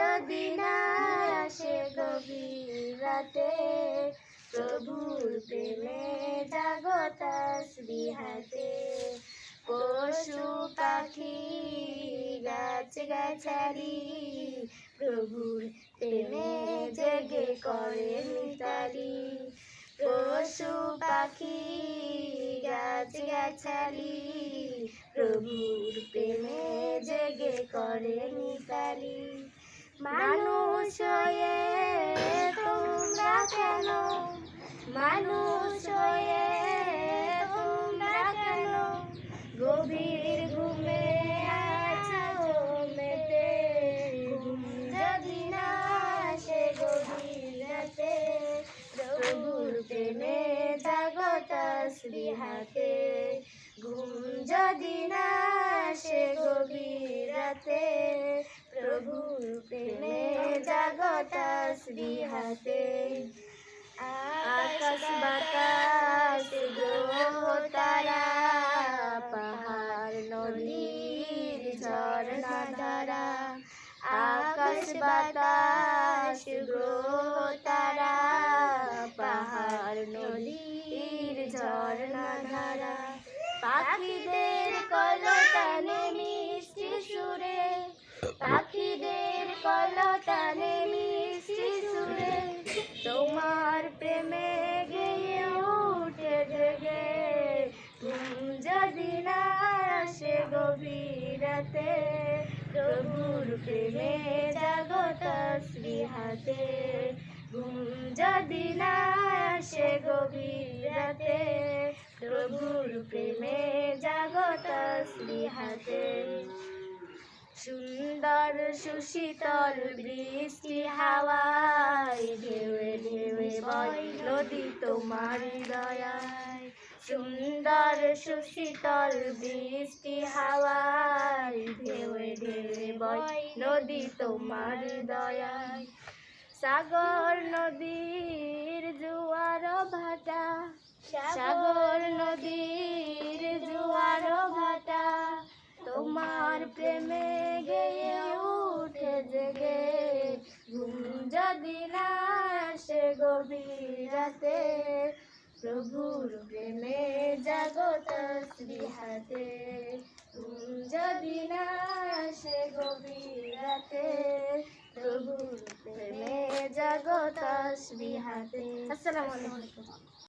যদি না আসে গভীর রাতে প্রভুর প্রেমে জাগত হাতে পশু পাখি গাছ গাছালি প্রভুর প্রেমে জেগে করে মিতালি। পশু পাখি গাছ গাছালি প্রভুর প্রেমে জেগে করে মিতালি। মানুষ হয়ে তোমরা কেন? মানুষ হয়ে তোমরা কেন? গভীর ঘুমে আছো ঘুম যদি না আসে, গভীর রাতে। প্রভুর প্রেমে জাগত হাতে ঘুম গভীর রাতে। প্রভুর প্রেমে জাগত হাতে আকাশ বাতাস গ্রহ তারা পাহাড়, নদীর ঝর্ণা ধারা। আকাশ বাতাস গ্রহ তারা পাহাড়, নদীর ঝর্ণা ধারা। পাখিদের কলতানে মিষ্টি সুরে তোমার প্রেমে গেয়ে উঠে জেগে। ঘুম যদি না আসে গভীরাতে, প্রভুর প্রেমে জাগত হাতে ঘুম যদি না গভীরাতে, প্রভুর প্রেমে জাগত হাতে সুন্দর সুশীতল বৃষ্টি হাওয়ায়, ঢেউয়ে ঢেউয়ে বয় নদী তোমার দয়ায়। সুন্দর সুশীতল বৃষ্টি হাওয়ায়, ঢেউয়ে ঢেউয়ে বয় নদী তোমার দয়ায়। সাগর নদীর জোয়ার ভাটা যদি সে আসে গভীর রাতে প্রভুর প্রেমে জাগত শ্রীহাতে যদি না আসে গভীর রাতে প্রভুর প্রেমে জাগত শ্রীহাতে আসসালামু আলাইকুম।